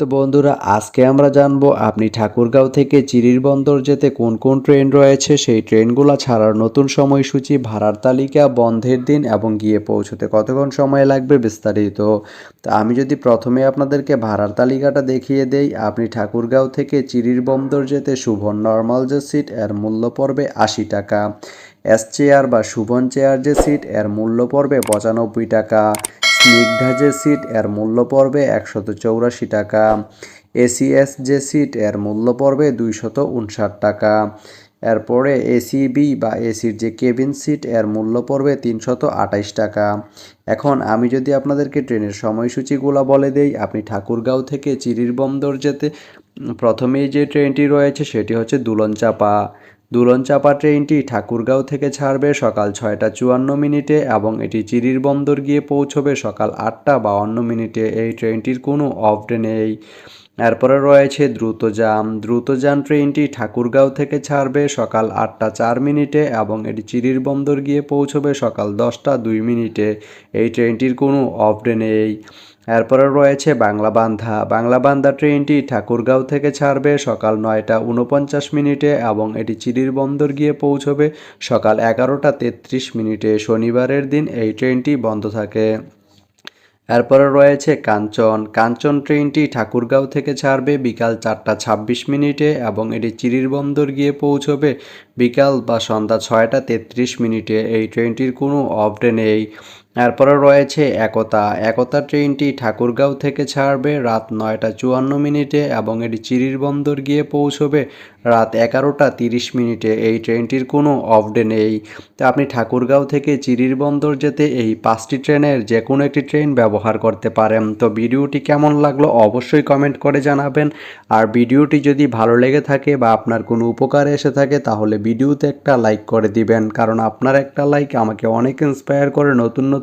তো বন্ধুরা, আজকে আমরা জানব আপনি ঠাকুরগাঁও থেকে চিরির বন্দর যেতে কোন কোন ট্রেন রয়েছে, সেই ট্রেনগুলো ছাড়ার নতুন সময়সূচি, ভাড়ার তালিকা, বন্ধের দিন এবং গিয়ে পৌঁছতে কতক্ষণ সময় লাগবে বিস্তারিত। তো আমি যদি প্রথমে আপনাদেরকে ভাড়ার তালিকাটা দেখিয়ে দেই, আপনি ঠাকুরগাঁও থেকে চিরির বন্দর যেতে শুভন নর্মাল যে সিট, এর মূল্য পড়বে আশি টাকা। এস চেয়ার বা শুভন চেয়ার যে সিট, এর মূল্য পড়বে পঁচানব্বই টাকা। স্নিগ্ধা যে সিট, এর মূল্য পড়বে একশত চৌরাশি টাকা। এসিএস যে সিট, এর মূল্য পড়বে দুইশত উনষাট টাকা। এরপরে এসিবি বা এসির যে কেবিন সিট, এর মূল্য পড়বে তিনশত আঠাইশ টাকা। এখন আমি যদি আপনাদেরকে ট্রেনের সময়সূচিগুলো বলে দেই, আপনি ঠাকুরগাঁও থেকে চিরির বন্দর যেতে, প্রথমেই যে ট্রেনটি রয়েছে সেটি হচ্ছে দুলন দুলনচাপা। দুলনচাপা ট্রেনটি ঠাকুরগাঁও থেকে ছাড়বে সকাল ছয়টা চুয়ান্ন মিনিটে এবং এটি চিরির বন্দর গিয়ে পৌঁছবে সকাল আটটা বাউন্ন মিনিটে। এই ট্রেনটির কোনো অফ ডে নেই। এরপরে রয়েছে দ্রুতযান। দ্রুতযান ট্রেনটি ঠাকুরগাঁও থেকে ছাড়বে সকাল আটটা চার মিনিটে এবং এটি চিরির বন্দর গিয়ে পৌঁছবে সকাল দশটা দুই মিনিটে। এই ট্রেনটির কোনো অফ ডে নেই। এরপরে রয়েছে বাংলা বান্ধা। বাংলা বান্ধা ট্রেনটি ঠাকুরগাঁও থেকে ছাড়বে সকাল নয়টা উনপঞ্চাশ মিনিটে এবং এটি চিরির বন্দর গিয়ে পৌঁছবে সকাল এগারোটা তেত্রিশ মিনিটে। শনিবারের দিন এই ট্রেনটি বন্ধ থাকে। এরপরে রয়েছে কাঞ্চন। কাঞ্চন ট্রেনটি ঠাকুরগাঁও থেকে ছাড়বে বিকাল চারটা ছাব্বিশ মিনিটে এবং এটি চিরির বন্দর গিয়ে পৌঁছবে বিকাল বা সন্ধ্যা ছয়টা তেত্রিশ মিনিটে। এই ট্রেনটির কোনো অফ ডে নেই। এরপরে রয়েছে একতা। একতা ট্রেনটি ঠাকুরগাঁও থেকে ছাড়বে, রাত নয়টা চুয়ান্ন মিনিটে এবং এটি চিরির বন্দর গিয়ে পৌঁছবে রাত এগারোটা তিরিশ মিনিটে। এই ট্রেনটির কোনো অফ ডে নেই। তো আপনি ঠাকুরগাঁও থেকে চিরির বন্দর যেতে এই পাঁচটি ট্রেনের যে কোনো একটি ট্রেন ব্যবহার করতে পারেন। তো ভিডিওটি কেমন লাগল অবশ্যই কমেন্ট করে জানাবেন। আর ভিডিওটি যদি ভালো লেগে থাকে বা আপনার কোনো উপকারে এসে থাকে, তাহলে ভিডিওতে একটা লাইক করে দিবেন। কারণ আপনার একটা লাইক আমাকে অনেক ইন্সপায়ার করে নতুন নতুন